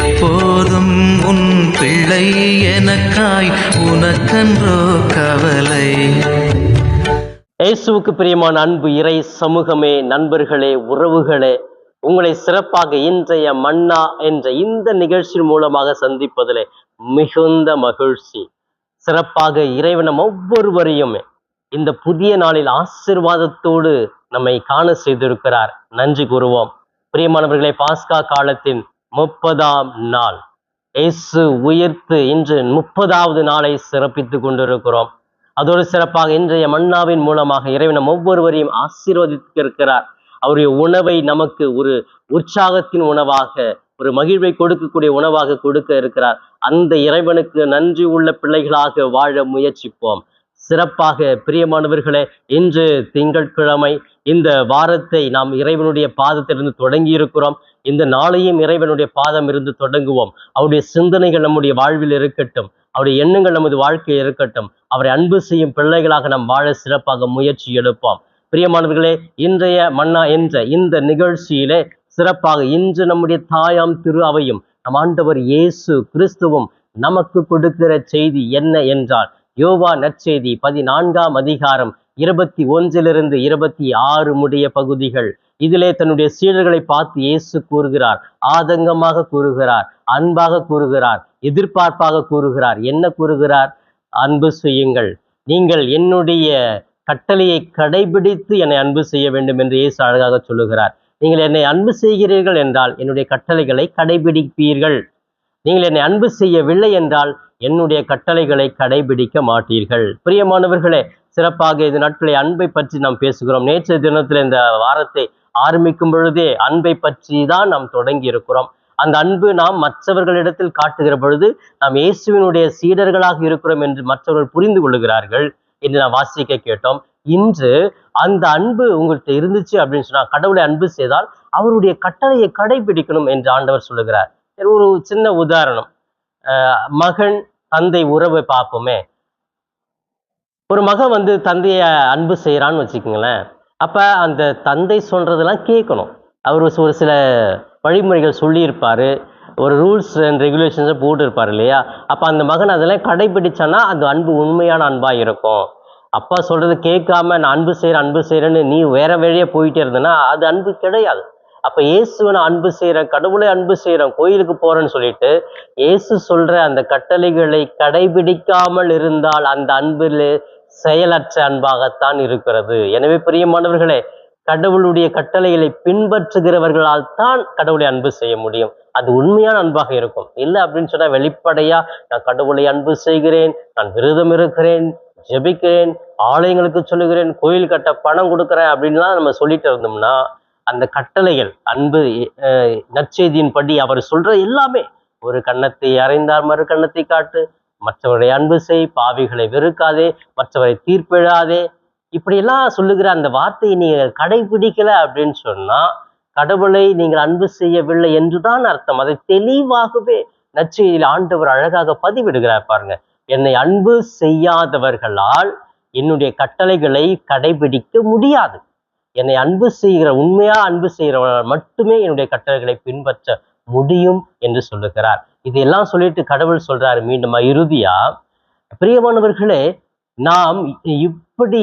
எப்போதும் உன் பிள்ளை எனக்காய் உனக்கன்றோ கவலை. இயேசுவுக்கு பிரியமான அன்பு இறை சமூகமே நண்பர்களே உறவுகளே உங்களை சிறப்பாக இன்றைய மன்னா என்ற இந்த நிகழ்ச்சியின் மூலமாக சந்திப்பதிலே மிகுந்த மகிழ்ச்சி. சிறப்பாக இறைவனம் ஒவ்வொருவரையும் இந்த புதிய நாளில் ஆசிர்வாதத்தோடு நம்மை காண செய்திருக்கிறார். நன்றி கூறுவோம். பிரியமானவர்களே பாஸ்கா காலத்தின் முப்பதாம் நாள். இயேசு உயிர்த்து இன்று முப்பதாவது நாளை சிறப்பித்துக் கொண்டிருக்கிறோம். அதோடு சிறப்பாக இன்றைய மன்னாவின் மூலமாக இறைவன் ஒவ்வொருவரையும் ஆசீர்வதித்திருக்கிறார். அவருடைய உணவை நமக்கு ஒரு உற்சாகத்தின் உணவாக ஒரு மகிழ்வை கொடுக்கக்கூடிய உணவாக கொடுக்க இருக்கிறார். அந்த இறைவனுக்கு நன்றி உள்ள பிள்ளைகளாக வாழ முயற்சிப்போம். சிறப்பாக பிரியமானவர்களே இன்று திங்கட்கிழமை இந்த வாரத்தை நாம் இறைவனுடைய பாதத்திலிருந்து தொடங்கி இருக்கிறோம் இந்த நாளையும் இறைவனுடைய பாதம் இருந்து தொடங்குவோம். அவருடைய சிந்தனைகள் நம்முடைய வாழ்வில் இருக்கட்டும் அவருடைய எண்ணங்கள் நமது வாழ்க்கையில் இருக்கட்டும் அவரை அன்பு செய்யும் பிள்ளைகளாக நாம் வாழ சிறப்பாக முயற்சி எடுப்போம். பிரியமானவர்களே இன்றைய மன்னா என்ற இந்த நிகழ்ச்சியிலே சிறப்பாக இன்று நம்முடைய தாயாம் திரு அவையும் நம் ஆண்டவர் இயேசு கிறிஸ்துவும் நமக்கு கொடுக்கிற செய்தி என்ன என்றால் யோவா நற்செய்தி பதினான்காம் அதிகாரம் இருபத்தி ஒன்றிலிருந்து இருபத்தி ஆறு முடிய பகுதிகள். இதிலே தன்னுடைய சீடர்களை பார்த்து இயேசு கூறுகிறார். ஆதங்கமாக கூறுகிறார் அன்பாக கூறுகிறார் எதிர்பார்ப்பாக கூறுகிறார். என்ன கூறுகிறார்? அன்பு செய்யுங்கள். நீங்கள் என்னுடைய கட்டளையை கடைபிடித்து என்னை அன்பு செய்ய வேண்டும் என்று இயேசு அழகாக சொல்லுகிறார். நீங்கள் என்னை அன்பு செய்கிறீர்கள் என்றால் என்னுடைய கட்டளைகளை கடைபிடிப்பீர்கள். நீங்கள் என்னை அன்பு செய்யவில்லை என்றால் என்னுடைய கட்டளைகளை கடைபிடிக்க மாட்டீர்கள். பிரியமானவர்களே சிறப்பாக இந்த நாட்களை அன்பை பற்றி நாம் பேசுகிறோம். நேற்றைய தினத்தில் இந்த வாரத்தை ஆரம்பிக்கும் பொழுதே அன்பை பற்றி தான் நாம் தொடங்கி இருக்கிறோம். அந்த அன்பு நாம் மற்றவர்களிடத்தில் காட்டுகிற பொழுது நாம் இயேசுவினுடைய சீடர்களாக இருக்கிறோம் என்று மற்றவர்கள் புரிந்து கொள்ளுகிறார்கள் என்று நாம் வாசிக்க கேட்டோம். இன்று அந்த அன்பு உங்கள்கிட்ட இருந்துச்சு அப்படின்னு சொன்னா கடவுளை அன்பு செய்தால் அவருடைய கட்டளையை கடைபிடிக்கணும் என்று ஆண்டவர் சொல்லுகிறார். ஒரு சின்ன உதாரணம். மகன் தந்தை உறவை பார்ப்போமே. ஒரு மகன் வந்து தந்தைய அன்பு செய்கிறான்னு வச்சுக்கோங்களேன். அப்போ அந்த தந்தை சொல்கிறதெல்லாம் கேட்கணும். அவர் ஒரு சில வழிமுறைகள் சொல்லியிருப்பார். ஒரு ரூல்ஸ் அண்ட் ரெகுலேஷன்ஸை போட்டிருப்பார் இல்லையா? அப்போ அந்த மகன் அதெல்லாம் கடைபிடிச்சானா அந்த அன்பு உண்மையான அன்பாக இருக்கும். அப்பா சொல்கிறது கேட்காம நான் அன்பு செய்கிறேன் அன்பு செய்கிறேன்னு நீ வேற வழியாக போயிட்டே இருந்தனா அது அன்பு கிடையாது. அப்போ இயேசுவனை அன்பு செய்கிறேன் கடவுளை அன்பு செய்கிறேன் கோயிலுக்கு போறேன்னு சொல்லிட்டு இயேசு சொல்ற அந்த கட்டளைகளை கடைபிடிக்காமல் இருந்தால் அந்த அன்பில் செயலற்ற அன்பாகத்தான் இருக்கிறது. எனவே பிரியமானவர்களே கடவுளுடைய கட்டளைகளை பின்பற்றுகிறவர்களால் தான் கடவுளை அன்பு செய்ய முடியும். அது உண்மையான அன்பாக இருக்கும். இல்லை அப்படின்னு சொன்னா வெளிப்படையா நான் கடவுளை அன்பு செய்கிறேன் நான் விரதம் இருக்கிறேன் ஜெபிக்கிறேன் ஆலயங்களுக்கு சொல்லுகிறேன் கோயில் கட்ட பணம் கொடுக்குறேன் அப்படின்லாம் நம்ம சொல்லிட்டு இருந்தோம்னா அந்த கட்டளைகள் அன்பு நற்செய்தியின்படி அவர் சொல்ற எல்லாமே ஒரு கண்ணத்தை அறைந்தார் மறு கன்னத்தை காட்டு. மற்றவரை அன்பு செய் பாவிகளை வெறுக்காதே மற்றவரை தீர்ப்பிழாதே. இப்படியெல்லாம் சொல்லுகிற அந்த வார்த்தையை நீங்கள் கடைபிடிக்கல அப்படின்னு சொன்னா கடவுளை நீங்கள் அன்பு செய்யவில்லை என்றுதான் அர்த்தம். அதை தெளிவாகவே நற்செய்தியில் ஆண்டவர் அழகாக பதிவிடுகிறார் பாருங்க. என்னை அன்பு செய்யாதவர்களால் என்னுடைய கட்டளைகளை கடைபிடிக்க முடியாது. என்னை அன்பு செய்கிற உண்மையா அன்பு செய்கிறவர்கள் மட்டுமே என்னுடைய கட்டளைகளை பின்பற்ற முடியும் என்று சொல்லுகிறார். இதையெல்லாம் சொல்லிட்டு கடவுள் சொல்றாரு மீண்டும் இறுதியா பிரியமானவர்களே நாம் இப்படி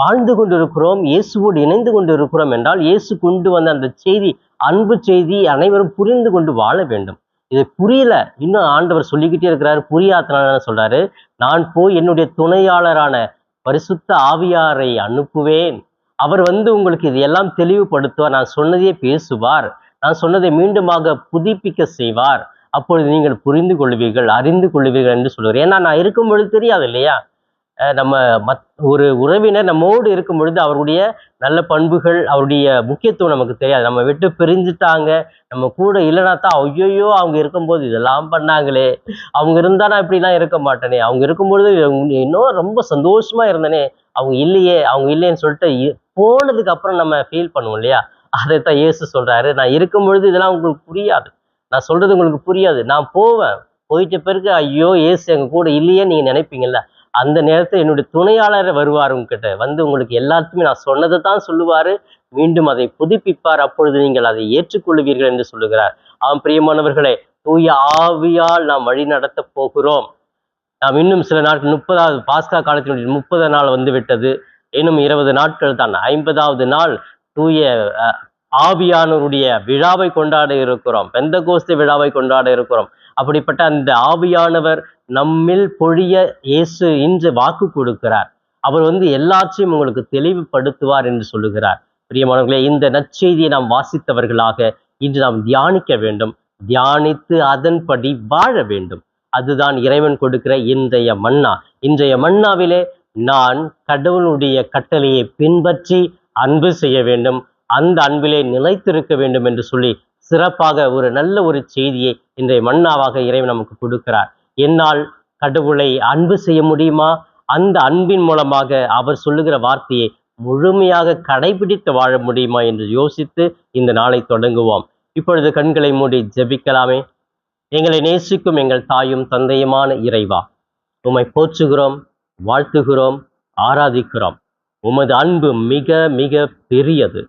வாழ்ந்து கொண்டிருக்கிறோம் இயேசுவோடு இணைந்து கொண்டிருக்கிறோம் என்றால் இயேசு கொண்டு வந்த அந்த செய்தி அன்பு செய்தி அனைவரும் புரிந்து கொண்டு வாழ வேண்டும். இது புரியல. இன்னும் ஆண்டவர் சொல்லிக்கிட்டே இருக்கிறாரு. புரியாதனால என்ன சொல்றாரு. நான் போய் என்னுடைய துணையாளரான பரிசுத்த ஆவியாரை அனுப்புவேன். அவர் வந்து உங்களுக்கு இதையெல்லாம் தெளிவுபடுத்துவார். நான் சொன்னதையே பேசுவார். நான் சொன்னதை மீண்டுமாக புதுப்பிக்க செய்வார். அப்பொழுது நீங்கள் புரிந்து கொள்வீர்கள் அறிந்து கொள்வீர்கள் என்று சொல்லுவார் ஏன்னா நான் இருக்கும் பொழுது தெரியாது இல்லையா? நம்ம மத் ஒரு உறவினர் நம்மோடு இருக்கும் பொழுது அவருடைய நல்ல பண்புகள் அவருடைய முக்கியத்துவம் நமக்கு தெரியாது. நம்ம விட்டு பிரிஞ்சுட்டாங்க. நம்ம கூட இல்லைனா தான் ஐயோயோ அவங்க இருக்கும்போது இதெல்லாம் பண்ணாங்களே. அவங்க இருந்தா நான் இப்படிலாம் இருக்க மாட்டேனே. அவங்க இருக்கும்பொழுது இன்னும் ரொம்ப சந்தோஷமா இருந்தனே. அவங்க இல்லையே அவங்க இல்லைன்னு சொல்லிட்டு இ- போனதுக்கு அப்புறம் நம்ம ஃபீல் பண்ணுவோம் இல்லையா? அதைத்தான் இயேசு சொல்றாரு. நான் இருக்கும் பொழுது இதெல்லாம் உங்களுக்கு புரியாது. நான் சொல்றது உங்களுக்கு புரியாது. நான் போவேன். போயிட்ட பிறகு ஐயோ இயேசு எங்க கூட இல்லையே நீங்க நினைப்பீங்கல்ல? அந்த நேரத்தில் என்னுடைய துணையாளர் வருவார் உங்ககிட்ட. வந்து உங்களுக்கு எல்லாத்தையுமே நான் சொன்னதை தான் சொல்லுவாரு. மீண்டும் அதை புதுப்பிப்பார். அப்பொழுது நீங்கள் அதை ஏற்றுக்கொள்வீர்கள் என்று சொல்லுகிறார். ஆம் பிரியமானவர்களே தூய ஆவியால் நாம் வழி நடத்தப் போகிறோம். நாம் இன்னும் சில நாட்கள் முப்பதாவது பாஸ்கா காலத்தினுடைய முப்பது நாள் வந்து விட்டது இன்னும் இருபது நாட்கள் தான். ஐம்பதாவது நாள் தூய ஆவியானோருடைய விழாவை கொண்டாட இருக்கிறோம். பெந்த கோஸ்து விழாவை கொண்டாட இருக்கிறோம். அப்படிப்பட்ட அந்த ஆவியானவர் நம்மில் பொழிய இயேசு இன்று வாக்கு கொடுக்கிறார். அவர் வந்து எல்லாற்றையும் உங்களுக்கு தெளிவுபடுத்துவார் என்று சொல்லுகிறார். பிரியமானவர்களே இந்த நற்செய்தியை நாம் வாசித்தவர்களாக இன்று நாம் தியானிக்க வேண்டும். தியானித்து அதன்படி வாழ வேண்டும். அதுதான் இறைவன் கொடுக்கிற இன்றைய மன்னா. இன்றைய மன்னாவிலே நான் கடவுளுடைய கட்டளையை பின்பற்றி அன்பு செய்ய வேண்டும். அந்த அன்பிலே நிலைத்திருக்க வேண்டும் என்று சொல்லி சிறப்பாக ஒரு நல்ல ஒரு செய்தியை இன்றைய மன்னாவாக இறைவன் நமக்கு கொடுக்கிறார். என்னால் கடவுளை அன்பு செய்ய முடியுமா? அந்த அன்பின் மூலமாக அவர் சொல்லுகிற வார்த்தையை முழுமையாக கடைபிடித்து வாழ முடியுமா என்று யோசித்து இந்த நாளை தொடங்குவோம். இப்பொழுது கண்களை மூடி ஜெபிக்கலாமே. எங்களை நேசிக்கும் எங்கள் தாயும் தந்தையுமான இறைவா உம்மை போற்றுகிறோம். வாழ்த்துகிறோம் ஆராதிக்கிறோம். உமது அன்பு மிக மிக பெரியது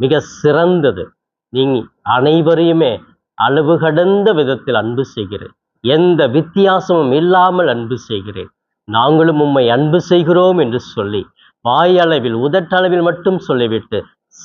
மிக சிறந்தது. நீ அனைவரையுமே அளவு கடந்த விதத்தில் அன்பு செய்கிறேன். எந்த வித்தியாசமும் இல்லாமல் அன்பு செய்கிறேன். நாங்களும் உம்மை அன்பு செய்கிறோம் என்று சொல்லி வாயளவில் உதட்டளவில் மட்டும் சொல்லிவிட்டு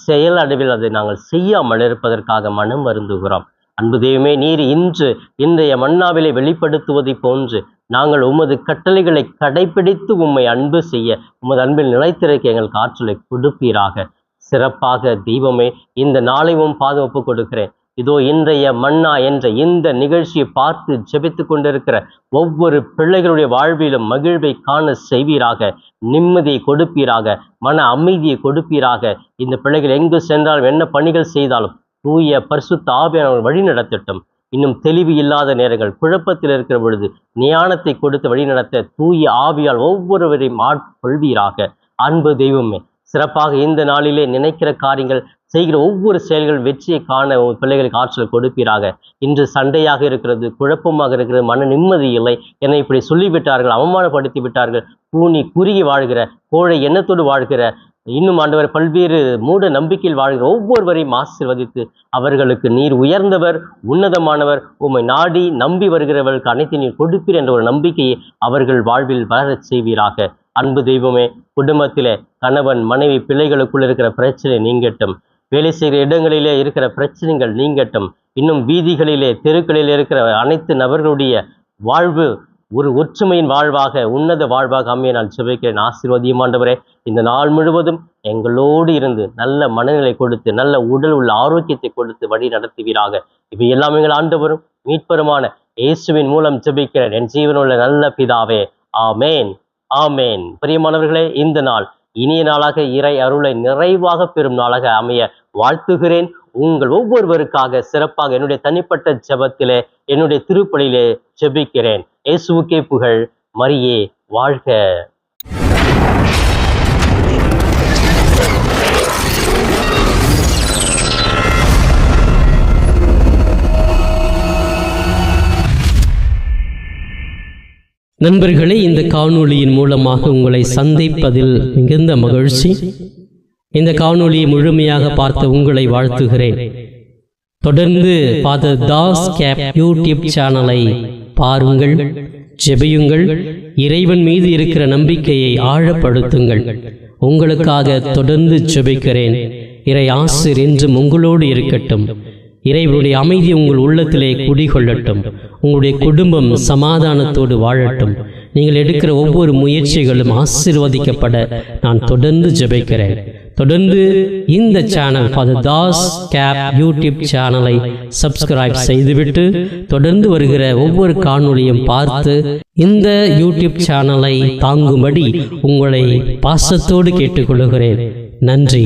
செயல் அளவில் அதை நாங்கள் செய்யாமல் இருப்பதற்காக மனம் வருந்துகிறோம். அன்பு தெய்வமே நீர் இன்று இன்றைய மன்னாவிலே வெளிப்படுத்துவதை போன்று நாங்கள் உமது கட்டளைகளை கடைபிடித்து உம்மை அன்பு செய்ய உமது அன்பில் நிலைத்திருக்க எங்களுக்கு ஆற்றலை கொடுப்பீராக. சிறப்பாக தெய்வமே இந்த நாளையும் பாதுகாப்பு கொடுக்கிறேன். இதோ இன்றைய மன்னா என்ற இந்த நிகழ்ச்சியை பார்த்து ஜெபித்து கொண்டிருக்கிற ஒவ்வொரு பிள்ளைகளுடைய வாழ்விலும் மகிழ்வை காண செய்வீராக நிம்மதியை கொடுப்பீராக மன அமைதியை கொடுப்பீராக. இந்த பிள்ளைகள் எங்கு சென்றாலும் என்ன பணிகள் செய்தாலும் தூய பரிசுத்த ஆவியானவர் வழி நடத்தட்டும். இன்னும் தெளிவு இல்லாத நேரங்கள் குழப்பத்தில் இருக்கிற பொழுது ஞானத்தை கொடுத்து வழிநடத்த தூய ஆவியால் ஒவ்வொருவரையும் ஆட்கொள்வீராக அன்பு தெய்வமே சிறப்பாக இந்த நாளிலே நினைக்கிற காரியங்கள் செய்கிற ஒவ்வொரு செயல்கள் வெற்றியை காண பிள்ளைகளுக்கு ஆற்றல் கொடுப்பீராக. இன்று சண்டையாக இருக்கிறது குழப்பமாக இருக்கிறது மன நிம்மதி இல்லை. என்னை இப்படி சொல்லிவிட்டார்கள் அவமானப்படுத்தி விட்டார்கள். கூனி குறுகி வாழ்கிற கோழை எண்ணத்தோடு வாழ்கிற இன்னும் ஆண்டவர் பல்வேறு மூட நம்பிக்கையில் வாழ்கிற ஒவ்வொருவரையும் ஆசிர்வதித்து அவர்களுக்கு நீர் உயர்ந்தவர் உன்னதமானவர் உம்மை நாடி நம்பி வருகிறவர்களுக்கு அனைத்து நீர் கொடுப்பீர் என்ற ஒரு நம்பிக்கையை அவர்கள் வாழ்வில் வளரச் செய்வீராக. அன்பு தெய்வமே குடும்பத்திலே கணவன் மனைவி பிள்ளைகளுக்குள் இருக்கிற பிரச்சனை நீங்கட்டும். வேலை செய்கிற இடங்களிலே இருக்கிற பிரச்சனைகள் நீங்கட்டும். இன்னும் வீதிகளிலே தெருக்களில் இருக்கிற அனைத்து நபர்களுடைய வாழ்வு ஒரு ஒற்றுமையின் வாழ்வாக உன்னத வாழ்வாக அமைய நான் செபிக்கிறேன். ஆசீர்வதியும் ஆண்டவரே இந்த நாள் முழுவதும் எங்களோடு இருந்து நல்ல மனநிலை கொடுத்து நல்ல உடல் உள்ள ஆரோக்கியத்தை கொடுத்து வழி நடத்துவீராக. இவை எல்லாம் எங்கள் ஆண்டவரும் மீட்பருமான இயேசுவின் மூலம் ஜெபிக்கிறேன் என் ஜீவனுள்ள நல்ல பிதாவே ஆமேன் ஆமேன். பிரியமானவர்களே இந்த நாள் இனிய நாளாக இறை அருளை நிறைவாக பெறும் நாளாக அமைய வாழ்த்துகிறேன். உங்கள் ஒவ்வொருவருக்காக சிறப்பாக என்னுடைய தனிப்பட்ட ஜெபத்திலே என்னுடைய திருப்பலியிலே ஜெபிக்கிறேன். இயேசுக்கே புகழ். மரியே வாழ்க. நண்பர்களே இந்த காணொளியின் மூலமாக உங்களை சந்திப்பதில் மிகுந்த மகிழ்ச்சி. இந்த காணொளியை முழுமையாக பார்த்த உங்களை வாழ்த்துகிறேன். தொடர்ந்து ஃபாதர் தாஸ் கேப் யூடியூப் சேனலை பாருங்கள் ஜெபியுங்கள் இறைவன் மீது இருக்கிற நம்பிக்கையை ஆழப்படுத்துங்கள். உங்களுக்காக தொடர்ந்து ஜெபிக்கிறேன். இறை ஆசிர் என்றும் உங்களோடு இருக்கட்டும். இறைவனுடைய அமைதி உங்கள் உள்ளத்திலே குடிகொள்ளட்டும். உங்களுடைய குடும்பம் சமாதானத்தோடு வாழட்டும். நீங்கள் எடுக்கிற ஒவ்வொரு முயற்சிகளும் ஆசிர்வதிக்கப்பட நான் தொடர்ந்து ஜெபிக்கிறேன். தொடர்ந்து இந்த channel father Das cap YouTube சேனலை சப்ஸ்கிரைப் செய்துவிட்டு தொடர்ந்து வருகிற ஒவ்வொரு காணொளியும் பார்த்து இந்த யூடியூப் சேனலை தாங்கும்படி உங்களை பாசத்தோடு கேட்டுக்கொள்கிறேன். நன்றி.